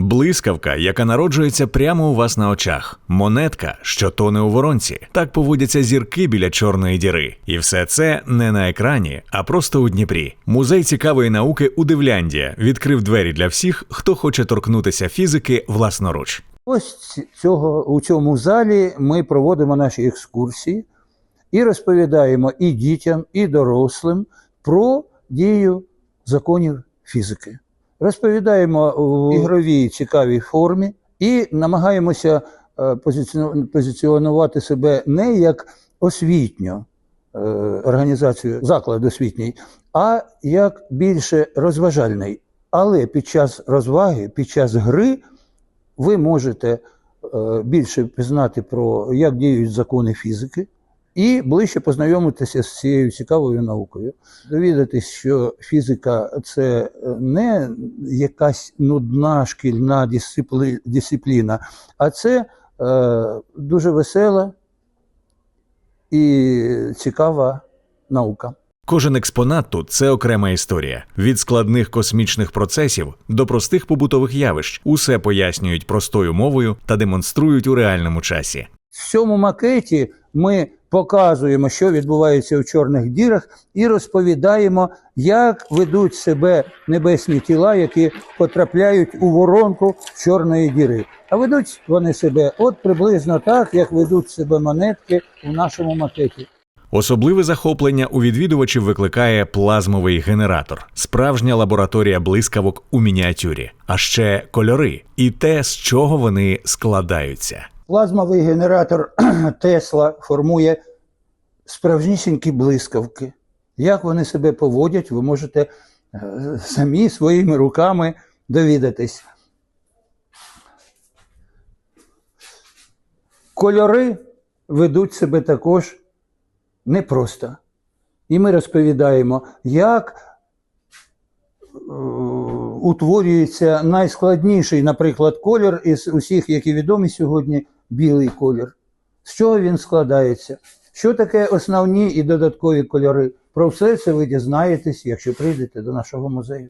Блискавка, яка народжується прямо у вас на очах, монетка, що тоне у воронці. Так поводяться зірки біля чорної діри. І все це не на екрані, а просто у Дніпрі. Музей цікавої науки у Дивляндія відкрив двері для всіх, хто хоче торкнутися фізики власноруч. Ось цього, у цьому залі ми проводимо наші екскурсії і розповідаємо і дітям, і дорослим про дію законів фізики. Розповідаємо у ігровій цікавій формі і намагаємося е, позиціонувати себе не як освітню е, організацію, заклад освітній, а як більше розважальний. Але під час розваги, під час гри ви можете е, більше пізнати про як діють закони фізики і ближче познайомитися з цією цікавою наукою. Довідатись, що фізика це не якась нудна шкільна дисципліна, а це е, дуже весела і цікава наука. Кожен експонат тут це окрема історія. Від складних космічних процесів до простих побутових явищ усе пояснюють простою мовою та демонструють у реальному часі. В цьому макеті ми показуємо, що відбувається у чорних дірах, і розповідаємо, як ведуть себе небесні тіла, які потрапляють у воронку чорної діри. А ведуть вони себе от приблизно так, як ведуть себе монетки у нашому макеті. Особливе захоплення у відвідувачів викликає плазмовий генератор, справжня лабораторія блискавок у мініатюрі, а ще кольори і те, з чого вони складаються. Плазмовий генератор Тесла формує справжнісінькі блискавки. Як вони себе поводять, ви можете е, самі своїми руками довідатись. Кольори ведуть себе також непросто. І ми розповідаємо, як е, утворюється найскладніший, наприклад, колір із усіх, які відомі сьогодні, білий колір. З чого він складається? Що таке основні і додаткові кольори? Про все це ви дізнаєтесь, якщо прийдете до нашого музею.